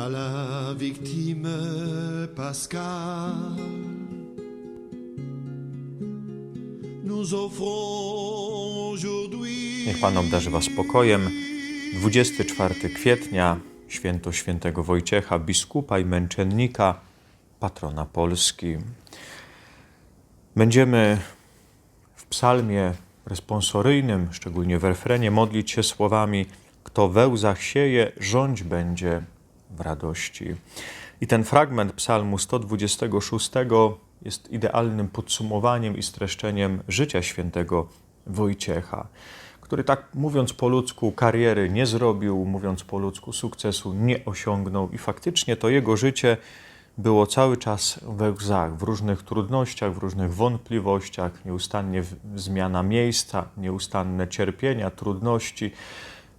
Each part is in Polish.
à la victime pascale. Nous offrons aujourd'hui Niech Pan obdarzy Was spokojem. 24 kwietnia, święto świętego Wojciecha, biskupa i męczennika, patrona Polski. Będziemy w psalmie responsoryjnym, szczególnie w refrenie, modlić się słowami Kto we łzach sieje, rządź będzie w radości. I ten fragment psalmu 126 jest idealnym podsumowaniem i streszczeniem życia świętego Wojciecha, który tak mówiąc po ludzku kariery nie zrobił, mówiąc po ludzku sukcesu nie osiągnął i faktycznie to jego życie było cały czas we łzach, w różnych trudnościach, w różnych wątpliwościach, nieustannie zmiana miejsca, nieustanne cierpienia, trudności.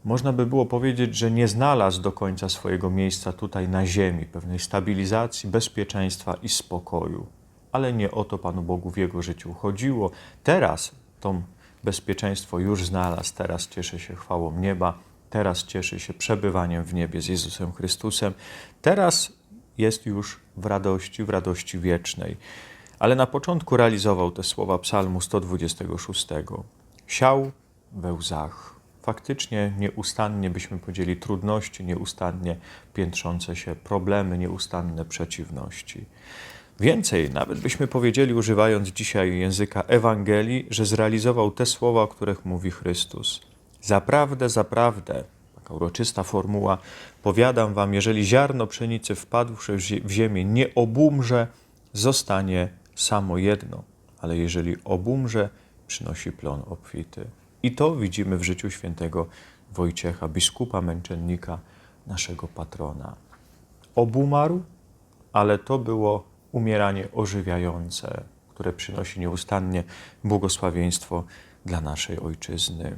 Można by było powiedzieć, że nie znalazł do końca swojego miejsca tutaj na ziemi, pewnej stabilizacji, bezpieczeństwa i spokoju. Ale nie o to Panu Bogu w jego życiu chodziło. Teraz to bezpieczeństwo już znalazł, teraz cieszy się chwałą nieba, teraz cieszy się przebywaniem w niebie z Jezusem Chrystusem. Teraz jest już w radości, w radości wiecznej. Ale na początku realizował te słowa Psalmu 126. Siał we łzach. Faktycznie nieustannie byśmy powiedzieli trudności, nieustannie piętrzące się problemy, nieustanne przeciwności. Więcej, nawet byśmy powiedzieli, używając dzisiaj języka Ewangelii, że zrealizował te słowa, o których mówi Chrystus. Zaprawdę, zaprawdę, taka uroczysta formuła, powiadam wam, jeżeli ziarno pszenicy wpadłszy w ziemię nie obumrze, zostanie samo jedno, ale jeżeli obumrze, przynosi plon obfity. I to widzimy w życiu świętego Wojciecha, biskupa, męczennika, naszego patrona. Obumarł, ale to było umieranie ożywiające, które przynosi nieustannie błogosławieństwo dla naszej ojczyzny.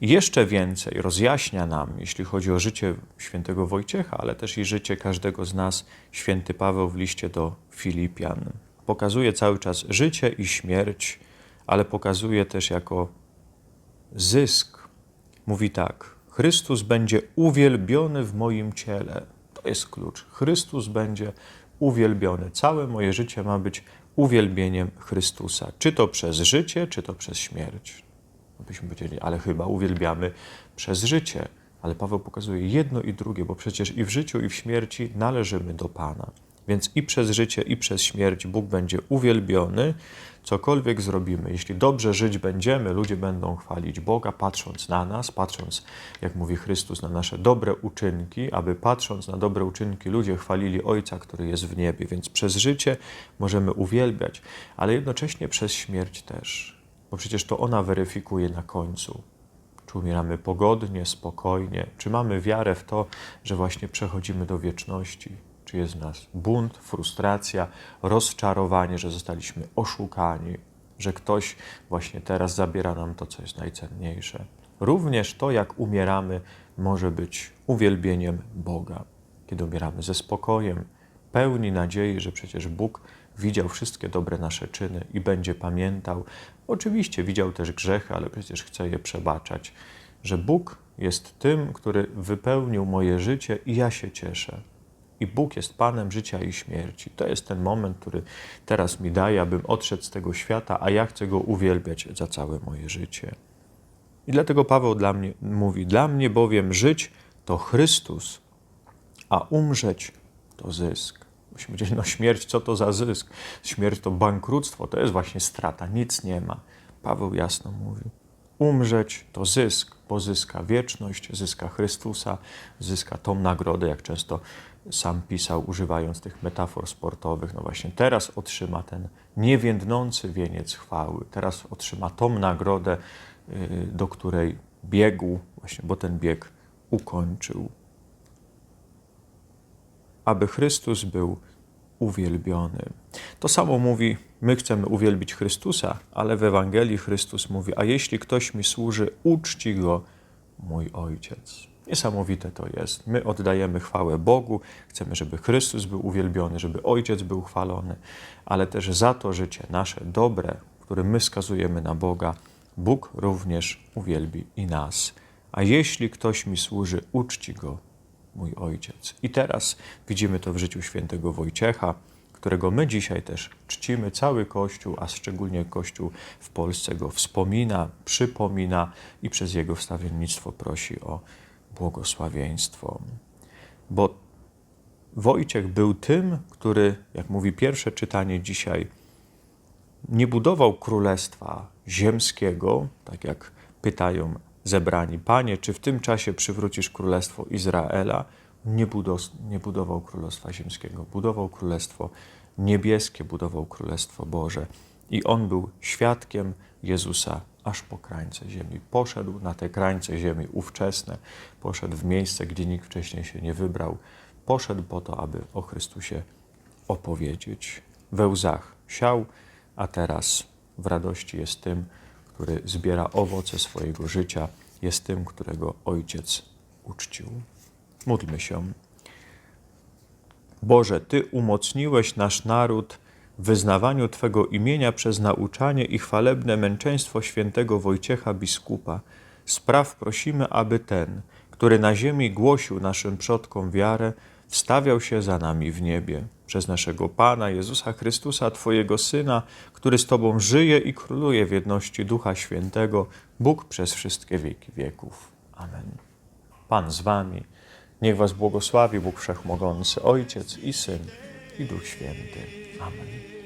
Jeszcze więcej rozjaśnia nam, jeśli chodzi o życie świętego Wojciecha, ale też i życie każdego z nas, święty Paweł w liście do Filipian. Pokazuje cały czas życie i śmierć, ale pokazuje też jako zysk. Mówi tak: Chrystus będzie uwielbiony w moim ciele. To jest klucz. Chrystus będzie uwielbiony. Całe moje życie ma być uwielbieniem Chrystusa. Czy to przez życie, czy to przez śmierć. Byśmy powiedzieli, ale chyba uwielbiamy przez życie. Ale Paweł pokazuje jedno i drugie, bo przecież i w życiu, i w śmierci należymy do Pana. Więc i przez życie, i przez śmierć Bóg będzie uwielbiony, cokolwiek zrobimy. Jeśli dobrze żyć będziemy, ludzie będą chwalić Boga, patrząc na nas, patrząc, jak mówi Chrystus, na nasze dobre uczynki, aby patrząc na dobre uczynki, ludzie chwalili Ojca, który jest w niebie. Więc przez życie możemy uwielbiać, ale jednocześnie przez śmierć też, bo przecież to ona weryfikuje na końcu. Czy umieramy pogodnie, spokojnie? Czy mamy wiarę w to, że właśnie przechodzimy do wieczności? Czy jest w nas bunt, frustracja, rozczarowanie, że zostaliśmy oszukani, że ktoś właśnie teraz zabiera nam to, co jest najcenniejsze? Również to, jak umieramy, może być uwielbieniem Boga. Kiedy umieramy ze spokojem, pełni nadziei, że przecież Bóg widział wszystkie dobre nasze czyny i będzie pamiętał. Oczywiście widział też grzechy, ale przecież chce je przebaczać. Że Bóg jest tym, który wypełnił moje życie i ja się cieszę. I Bóg jest Panem życia i śmierci. To jest ten moment, który teraz mi daje, abym odszedł z tego świata, a ja chcę Go uwielbiać za całe moje życie. I dlatego Paweł dla mnie mówi: Dla mnie bowiem żyć to Chrystus, a umrzeć to zysk. Musimy powiedzieć, no śmierć, co to za zysk? Śmierć to bankructwo, to jest właśnie strata, nic nie ma. Paweł jasno mówi. Umrzeć to zysk, bo zyska wieczność, zyska Chrystusa, zyska tą nagrodę, jak często sam pisał, używając tych metafor sportowych. No właśnie teraz otrzyma ten niewiędnący wieniec chwały, teraz otrzyma tą nagrodę, y, do której biegł, właśnie, bo ten bieg ukończył aby Chrystus był uwielbiony. To samo mówi, my chcemy uwielbić Chrystusa, ale w Ewangelii Chrystus mówi, a jeśli ktoś mi służy, uczci go mój Ojciec. Niesamowite to jest. My oddajemy chwałę Bogu, chcemy, żeby Chrystus był uwielbiony, żeby Ojciec był chwalony, ale też za to życie nasze dobre, którym my skazujemy na Boga, Bóg również uwielbi i nas. A jeśli ktoś mi służy, uczci go mój ojciec. I teraz widzimy to w życiu świętego Wojciecha, którego my dzisiaj też czcimy. Cały Kościół, a szczególnie Kościół w Polsce go wspomina, przypomina i przez jego wstawiennictwo prosi o błogosławieństwo. Bo Wojciech był tym, który, jak mówi pierwsze czytanie dzisiaj, nie budował królestwa ziemskiego, tak jak pytają zebrani, panie, czy w tym czasie przywrócisz królestwo Izraela? Nie, budow, nie budował królestwa ziemskiego, budował królestwo niebieskie, budował królestwo Boże. I on był świadkiem Jezusa aż po krańce ziemi. Poszedł na te krańce ziemi ówczesne, poszedł w miejsce, gdzie nikt wcześniej się nie wybrał. Poszedł po to, aby o Chrystusie opowiedzieć. We łzach siał, a teraz w radości jest tym, który zbiera owoce swojego życia, jest tym, którego Ojciec uczcił. Módlmy się. Boże, Ty umocniłeś nasz naród w wyznawaniu Twego imienia przez nauczanie i chwalebne męczeństwo świętego Wojciecha biskupa. Spraw prosimy, aby ten, który na ziemi głosił naszym przodkom wiarę, wstawiał się za nami w niebie. Przez naszego Pana Jezusa Chrystusa, Twojego Syna, który z Tobą żyje i króluje w jedności Ducha Świętego, Bóg przez wszystkie wieki wieków. Amen. Pan z Wami. Niech Was błogosławi Bóg Wszechmogący, Ojciec i Syn i Duch Święty. Amen.